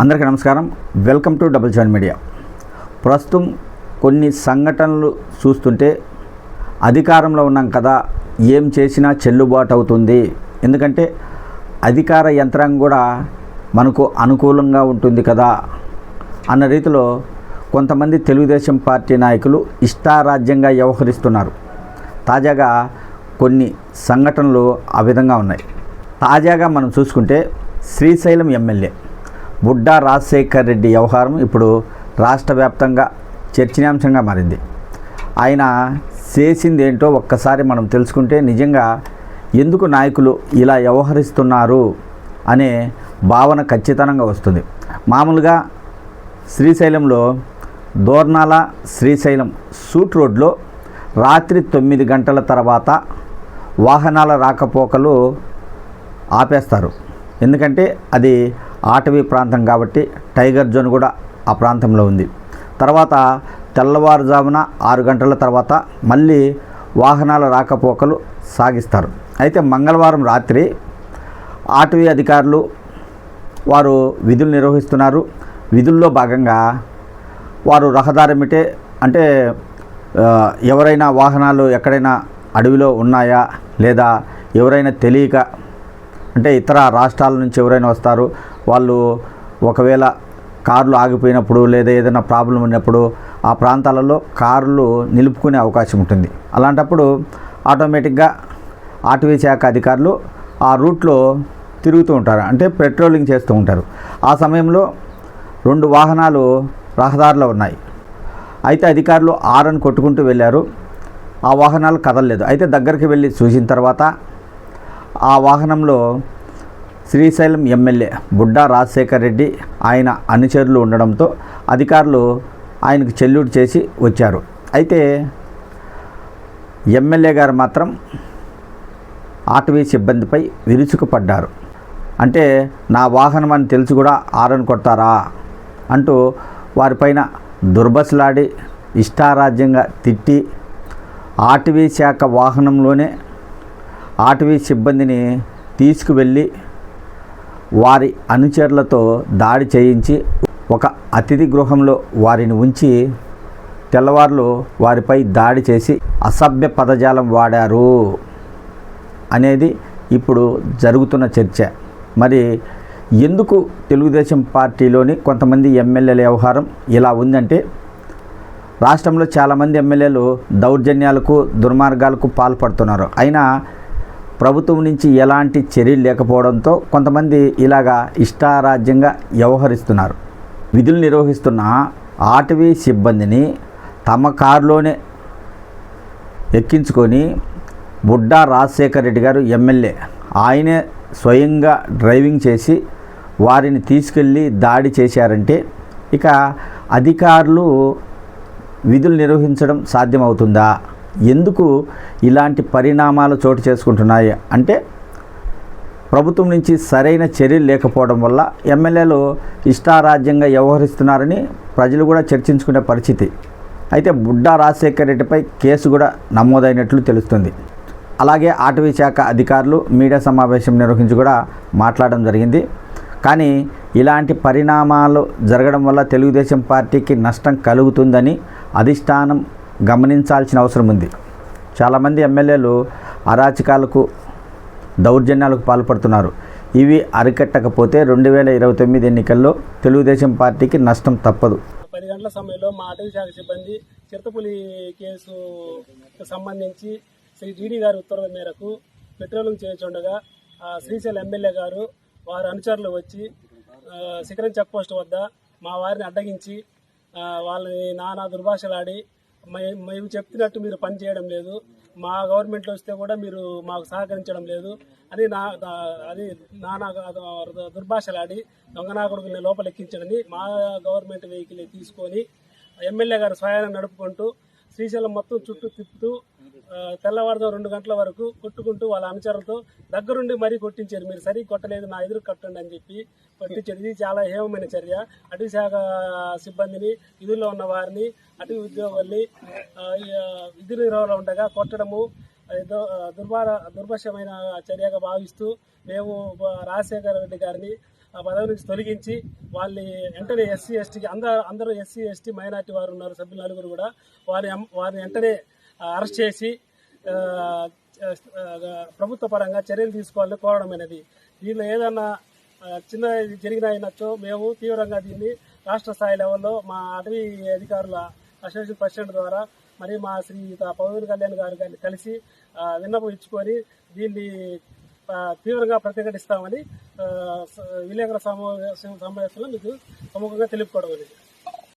అందరికీ నమస్కారం. Welcome to double seven media. ప్రస్తుతం కొన్ని సంఘటనలు చూస్తుంటే అధికారంలో ఉన్నాం కదా ఏం చేసినా చెల్లుబాటు అవుతుంది. ఎందుకంటే అధికార యంత్రాంగం కూడా మనకు అనుకూలంగా ఉంటుంది కదా అన్న రీతిలో కొంతమంది తెలుగుదేశం పార్టీ నాయకులు ఇష్టారాజ్యంగా వ్యవహరిస్తున్నారు. తాజాగా కొన్ని సంఘటనలు ఆ విధంగా ఉన్నాయి. తాజాగా మనం చూసుకుంటే శ్రీశైలం ఎమ్మెల్యే బుడ్డా రాజశేఖర్ రెడ్డి వ్యవహారం ఇప్పుడు రాష్ట్ర వ్యాప్తంగా చర్చనీయాంశంగా మారింది. ఆయన చేసింది ఏంటో ఒక్కసారి మనం తెలుసుకుంటే నిజంగా ఎందుకు నాయకులు ఇలా వ్యవహరిస్తున్నారు అనే భావన ఖచ్చితంగా వస్తుంది. మామూలుగా శ్రీశైలంలో దోర్నాల శ్రీశైలం సూట్ రోడ్లో రాత్రి తొమ్మిది గంటల తర్వాత వాహనాల రాకపోకలు ఆపేస్తారు. ఎందుకంటే అది ఆటవీ ప్రాంతం కాబట్టి టైగర్ జోన్ కూడా ఆ ప్రాంతంలో ఉంది. తర్వాత తెల్లవారుజామున ఆరు గంటల తర్వాత మళ్ళీ వాహనాల రాకపోకలు సాగిస్తారు. అయితే మంగళవారం రాత్రి ఆటవీ అధికారులు వారు విధులు నిర్వహిస్తున్నారు. విధుల్లో భాగంగా వారు రహదారిమిటే అంటే ఎవరైనా వాహనాలు ఎక్కడైనా అడవిలో ఉన్నాయా లేదా ఎవరైనా తెలియక అంటే ఇతర రాష్ట్రాల నుంచి ఎవరైనా వస్తారు వాళ్ళు ఒకవేళ కార్లు ఆగిపోయినప్పుడు లేదా ఏదైనా ప్రాబ్లం ఉన్నప్పుడు ఆ ప్రాంతాలలో కార్లు నిలుపుకునే అవకాశం ఉంటుంది. అలాంటప్పుడు ఆటోమేటిక్గా ఆటవీ శాఖ అధికారులు ఆ రూట్లో తిరుగుతూ ఉంటారు. అంటే పెట్రోలింగ్ చేస్తూ ఉంటారు. ఆ సమయంలో రెండు వాహనాలు రహదారిలో ఉన్నాయి. అయితే అధికారులు ఆరని కొట్టుకుంటూ వెళ్ళారు. ఆ వాహనాలు కదలలేదు. అయితే దగ్గరికి వెళ్ళి చూసిన తర్వాత ఆ వాహనంలో శ్రీశైలం ఎమ్మెల్యే బుడ్డా రాజశేఖర్ రెడ్డి ఆయన అనుచరులు ఉండడంతో అధికారులు ఆయనకు చెల్లుడు చేసి వచ్చారు. అయితే ఎమ్మెల్యే గారు మాత్రం ఆటవీ సిబ్బందిపై విరుచుకుపడ్డారు. అంటే నా వాహనం అని తెలిసి కూడా ఆరన్ కొడతారా అంటూ వారిపైన దుర్బసలాడి ఇష్టారాజ్యంగా తిట్టి ఆటవీ శాఖ వాహనంలోనే ఆటవీ సిబ్బందిని తీసుకువెళ్ళి వారి అనుచరులతో దాడి చేయించి ఒక అతిథి గృహంలో వారిని ఉంచి తెల్లవార్లు వారిపై దాడి చేసి అసభ్య పదజాలం వాడారు అనేది ఇప్పుడు జరుగుతున్న చర్చ. మరి ఎందుకు తెలుగుదేశం పార్టీలోని కొంతమంది ఎమ్మెల్యేల వ్యవహారం ఇలా ఉందంటే రాష్ట్రంలో చాలామంది ఎమ్మెల్యేలు దౌర్జన్యాలకు దుర్మార్గాలకు పాల్పడుతున్నారు. అయినా ప్రభుత్వం నుంచి ఎలాంటి చర్యలు లేకపోవడంతో కొంతమంది ఇలాగా ఇష్టారాజ్యంగా వ్యవహరిస్తున్నారు. విధులు నిర్వహిస్తున్న ఆటవీ సిబ్బందిని తమ కారులోనే ఎక్కించుకొని బుడ్డా రాజశేఖర్ రెడ్డి గారు ఎమ్మెల్యే. ఆయనే స్వయంగా డ్రైవింగ్ చేసి వారిని తీసుకెళ్ళి దాడి చేశారంటే ఇక అధికారులు విధులు నిర్వహించడం సాధ్యమవుతుందా? ఎందుకు ఇలాంటి పరిణామాలు చోటు చేసుకుంటున్నాయి? అంటే ప్రభుత్వం నుంచి సరైన చర్యలు లేకపోవడం వల్ల ఎమ్మెల్యేలు ఇష్టారాజ్యంగా వ్యవహరిస్తున్నారని ప్రజలు కూడా చర్చించుకునే పరిస్థితి. అయితే బుడ్డా రాజశేఖర్ రెడ్డిపై కేసు కూడా నమోదైనట్లు తెలుస్తుంది. అలాగే అటవీ శాఖ అధికారులు మీడియా సమావేశం నిర్వహించి కూడా మాట్లాడడం జరిగింది. కానీ ఇలాంటి పరిణామాలు జరగడం వల్ల తెలుగుదేశం పార్టీకి నష్టం కలుగుతుందని అధిష్టానం గమనించాల్సిన అవసరం ఉంది. చాలామంది ఎమ్మెల్యేలు అరాచకాలకు దౌర్జన్యాలకు పాల్పడుతున్నారు. ఇవి అరికట్టకపోతే రెండు వేల ఇరవై తొమ్మిది ఎన్నికల్లో తెలుగుదేశం పార్టీకి నష్టం తప్పదు. పది గంటల సమయంలో మా అటవీ శాఖ సిబ్బంది చిరతపులి కేసు సంబంధించి శ్రీ డీడీ గారి ఉత్తర్వుల మేరకు పెట్రోలింగ్ చేస్తుండగా శ్రీశైల శ్రీశైలం ఎమ్మెల్యే గారు వారి అనుచరులు వచ్చి శిఖరం చెక్ పోస్ట్ వద్ద మా వారిని అడ్డగించి వాళ్ళని నానా దుర్భాషలాడి మేము చెప్తున్నట్టు మీరు పని చేయడం లేదు. మా గవర్నమెంట్లో వస్తే కూడా మీరు మాకు సహకరించడం లేదు అని నా అది నానా దుర్భాషలాడి దుర్భాషలాడి దొంగనాకుడుని లోపలెక్కించడని మా గవర్నమెంట్ వెహికల్ తీసుకొని ఎమ్మెల్యే గారు స్వయాన్ని నడుపుకుంటూ శ్రీశైలం మొత్తం చుట్టూ తిప్పుతూ ఆ, తెల్లవారుజాము రెండు గంటల వరకు కొట్టుకుంటూ వాళ్ళ అనుచరులతో దగ్గరుండి మరీ కొట్టించారు. మీరు సరిగ్గా కొట్టలేదు నా ఎదురు కట్టండి అని చెప్పి కొట్టించారు. ఇది చాలా హేమమైన చర్య. అటవీశాఖ సిబ్బందిని విధుల్లో ఉన్న వారిని అటవీ ఉద్యోగుల్ని విధి నిర్వహణ ఉండగా కొట్టడము దుర్భార దుర్భషమైన చర్యగా భావిస్తూ మేము రాజశేఖర రెడ్డి గారిని ఆ పదవి నుంచి తొలగించి వాళ్ళని వెంటనే ఎస్సీ ఎస్టీకి అందరూ అందరూ ఎస్సీ ఎస్టీ మైనార్టీ వారు ఉన్నారు సభ్యులు నలుగురు కూడా. వారి వారిని వెంటనే అరెస్ట్ చేసి ప్రభుత్వ పరంగా చర్యలు తీసుకోవాలని కోరడం అనేది. దీనిలో ఏదన్నా చిన్న ఇది మేము తీవ్రంగా దీన్ని రాష్ట్ర స్థాయి లెవెల్లో మా అటవీ అధికారుల అసోసియేషన్ ప్రెసిడెంట్ ద్వారా మరి మా శ్రీ పవన్ కళ్యాణ్ గారు గారిని కలిసి విన్నపం ఇచ్చుకొని దీన్ని తీవ్రంగా ప్రతిఘటిస్తామని ఆ, విలేకరుల సమావేశం సమావేశంలో మీకు ప్రముఖంగా తెలుపుకోవడం అనేది